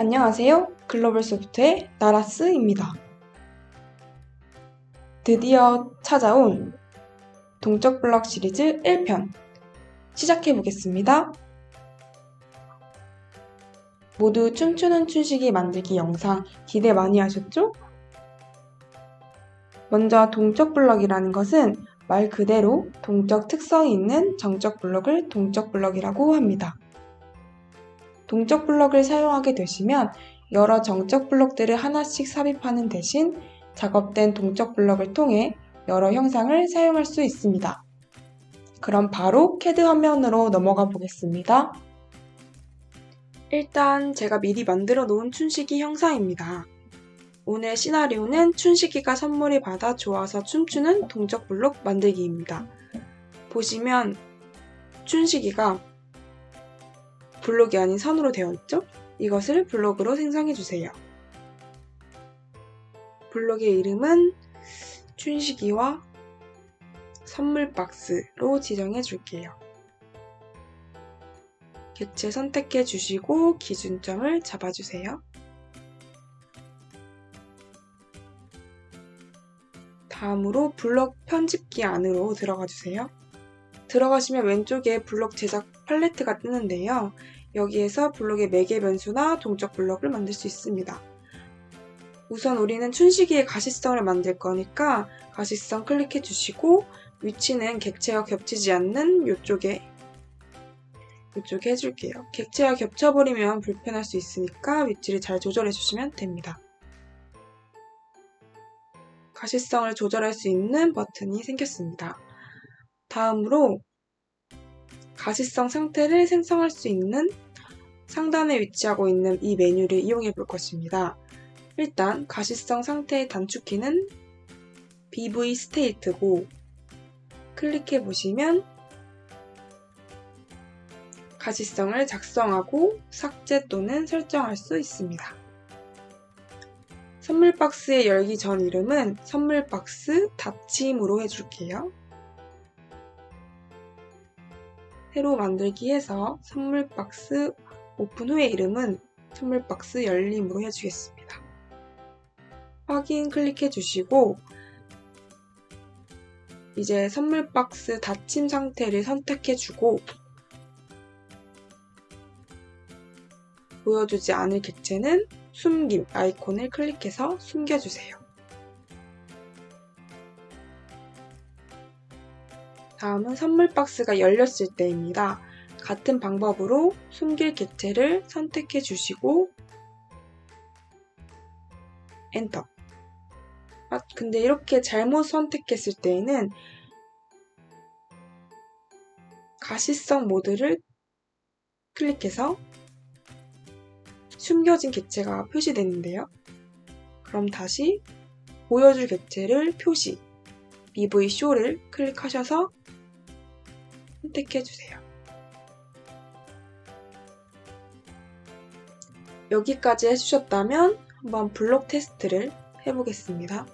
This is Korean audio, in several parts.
안녕하세요. 글로벌 소프트의 나라스입니다. 드디어 찾아온 동적 블럭 시리즈 1편 시작해 보겠습니다. 모두 춤추는 춘식이 만들기 영상 기대 많이 하셨죠? 먼저 동적 블럭이라는 것은 말 그대로 동적 특성이 있는 정적 블럭을 동적 블럭이라고 합니다. 동적 블럭을 사용하게 되시면 여러 정적 블럭들을 하나씩 삽입하는 대신 작업된 동적 블럭을 통해 여러 형상을 사용할 수 있습니다. 그럼 바로 캐드 화면으로 넘어가 보겠습니다. 일단 제가 미리 만들어 놓은 춘식이 형상입니다. 오늘 시나리오는 춘식이가 선물을 받아 좋아서 춤추는 동적 블록 만들기입니다. 보시면 춘식이가 블록이 아닌 선으로 되어 있죠? 이것을 블록으로 생성해 주세요. 블록의 이름은 춘식이와 선물 박스로 지정해 줄게요. 객체 선택해 주시고 기준점을 잡아주세요. 다음으로 블록 편집기 안으로 들어가 주세요. 들어가시면 왼쪽에 블록 제작 팔레트가 뜨는데요. 여기에서 블록의 매개 변수나 동적 블록을 만들 수 있습니다. 우선 우리는 춘식이의 가시성을 만들 거니까 가시성 클릭해 주시고 위치는 객체와 겹치지 않는 이쪽에 이쪽에 해줄게요. 객체와 겹쳐버리면 불편할 수 있으니까 위치를 잘 조절해 주시면 됩니다. 가시성을 조절할 수 있는 버튼이 생겼습니다. 다음으로 가시성 상태를 생성할 수 있는 상단에 위치하고 있는 이 메뉴를 이용해 볼 것입니다. 일단 가시성 상태의 단축키는 BV 스테이트고 클릭해 보시면 가시성을 작성하고 삭제 또는 설정할 수 있습니다. 선물 박스의 열기 전 이름은 선물 박스 닫힘으로 해줄게요. 새로 만들기 해서 선물 박스 오픈 후의 이름은 선물 박스 열림으로 해주겠습니다. 확인 클릭해 주시고 이제 선물 박스 닫힘 상태를 선택해 주고 보여주지 않을 객체는 숨김 아이콘을 클릭해서 숨겨주세요. 다음은 선물 박스가 열렸을 때입니다. 같은 방법으로 숨길 객체를 선택해 주시고 엔터 아, 근데 이렇게 잘못 선택했을 때에는 가시성 모드를 클릭해서 숨겨진 객체가 표시되는데요. 그럼 다시 보여줄 객체를 표시 BV Show를 클릭하셔서 선택해주세요. 여기까지 해주셨다면 한번 블록 테스트를 해보겠습니다.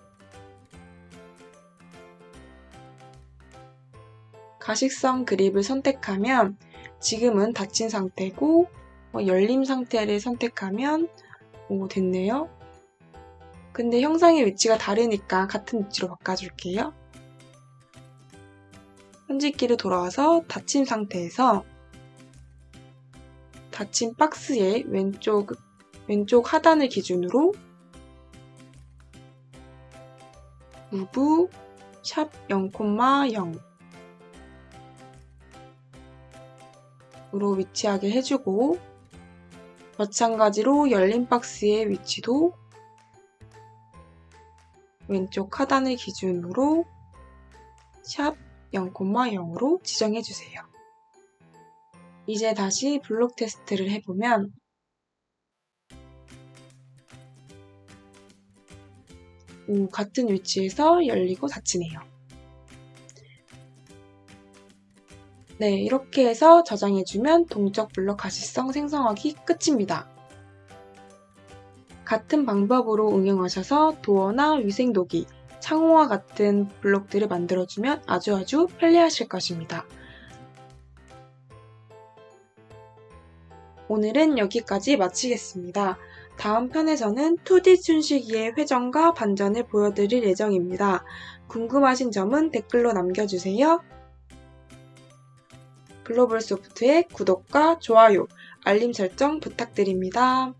가식성 그립을 선택하면 지금은 닫힌 상태고 뭐 열림 상태를 선택하면 오 됐네요. 근데 형상의 위치가 다르니까 같은 위치로 바꿔줄게요. 편집기를 돌아와서 닫힌 상태에서 닫힌 박스의 왼쪽, 왼쪽 하단을 기준으로 무브 샵 0,0 으로 위치하게 해주고 마찬가지로 열린 박스의 위치도 왼쪽 하단을 기준으로 샵 0,0으로 지정해주세요. 이제 다시 블록 테스트를 해보면 오, 같은 위치에서 열리고 닫히네요. 네, 이렇게 해서 저장해주면 동적 블록 가시성 생성하기 끝입니다. 같은 방법으로 응용하셔서 도어나 위생도기, 창호와 같은 블록들을 만들어주면 아주 아주 편리하실 것입니다. 오늘은 여기까지 마치겠습니다. 다음 편에서는 2D 춘식이의 회전과 반전을 보여드릴 예정입니다. 궁금하신 점은 댓글로 남겨주세요. 글로벌 소프트의 구독과 좋아요, 알림 설정 부탁드립니다.